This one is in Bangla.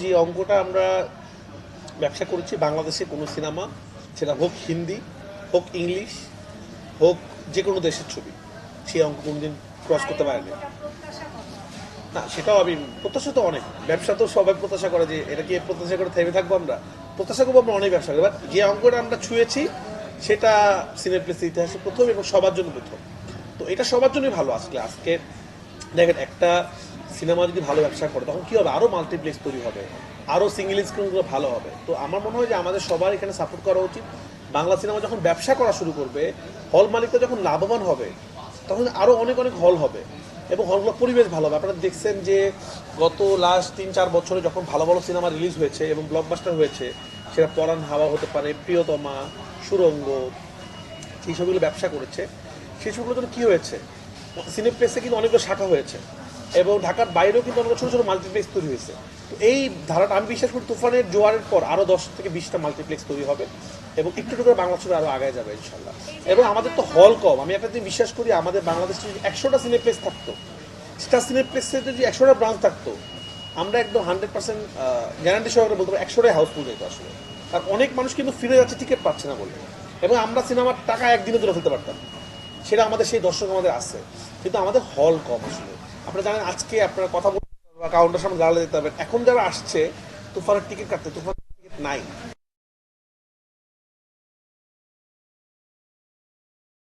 যে অঙ্কটা আমরা ব্যবসা করেছি, বাংলাদেশে কোনো সিনেমা, সেটা হোক হিন্দি, হোক ইংলিশ, হোক যে কোনো দেশের ছবি, সেই অঙ্ক কোনোদিন ক্রস করতে পারেনি। না, সেটাও আমি, প্রত্যাশা তো অনেক। ব্যবসা তো সবাই প্রত্যাশা করে যে এটা কি প্রত্যাশা করে থেমে থাকব আমরা। প্রত্যাশা করব আমরা অনেক ব্যবসা করি বাট যে অঙ্কটা আমরা ছুঁয়েছি, সেটা সিনেপ্লেসের ইতিহাসে প্রথম এবং সবার জন্য প্রথম। তো এটা সবার জন্যই ভালো আজকে আজকে দেখেন, একটা সিনেমা যদি ভালো ব্যবসা করে, তখন কি হবে? আরও মাল্টিপ্লেক্স তৈরি হবে আরও সিঙ্গেল স্ক্রিনগুলো ভালো হবে। তো আমার মনে হয় যে আমাদের সবার এখানে সাপোর্ট করা উচিত। বাংলা সিনেমা যখন ব্যবসা করা শুরু করবে হল মালিকরা যখন লাভবান হবে, তখন আরও অনেক অনেক হল হবে এবং হলগুলো পরিবেশ ভালো হবে। আপনারা দেখছেন যে গত লাস্ট তিন চার বছরে যখন ভালো ভালো সিনেমা রিলিজ হয়েছে এবং ব্লকবাস্টার হয়েছে, সেটা পরাণ হাওয়া হতে পারে, প্রিয়তমা, সুরঙ্গ সেই সবগুলো ব্যবসা করেছে। সেই সবগুলো জন্য কী হয়েছে? সিনেপ্লেক্সে কিন্তু অনেকগুলো শাখা হয়েছে। এবং ঢাকার বাইরেও কিন্তু অনেক ছোটো ছোটো মাল্টিপ্লেক্স তৈরি হয়েছে। তো এই ধারাটা আমি বিশ্বাস করি তুফানের জোয়ারের পর আরও দশ থেকে বিশটা মাল্টিপ্লেক্স তৈরি হবে এবং একটু একটু করে বাংলা ছবি আরও আগায় যাবে ইনশাল্লাহ এবং আমাদের তো হল কম। আমি একটা দিন বিশ্বাস করি, আমাদের বাংলাদেশে যদি একশোটা সিনেপ্লেক্স থাকতো স্টার সিনেপ্লেক্সের যদি একশোটা ব্রাঞ্চ থাকতো, আমরা একদম হান্ড্রেড পার্সেন্ট গ্যারান্টি সহকারে বলতে পারি একশোটাই হাউসফুল যেত আসলে। আর অনেক মানুষ কিন্তু ফিরে যাচ্ছে টিকিট পাচ্ছে না বলে। এবং আমরা সিনেমার টাকা একদিনে তুলে ফেলতে পারতাম। সেটা আমাদের সেই দর্শক আমাদের আছে। কিন্তু আমাদের হল কম আসলে। আপনারা জানেন আজকে আপনারা কথা বলতে বা কাউন্টার সামনে দাঁড়ালে যেতে হবে। এখন যারা আসছে, তুফানের টিকিট কাটতে তুফানের টিকিট নাই।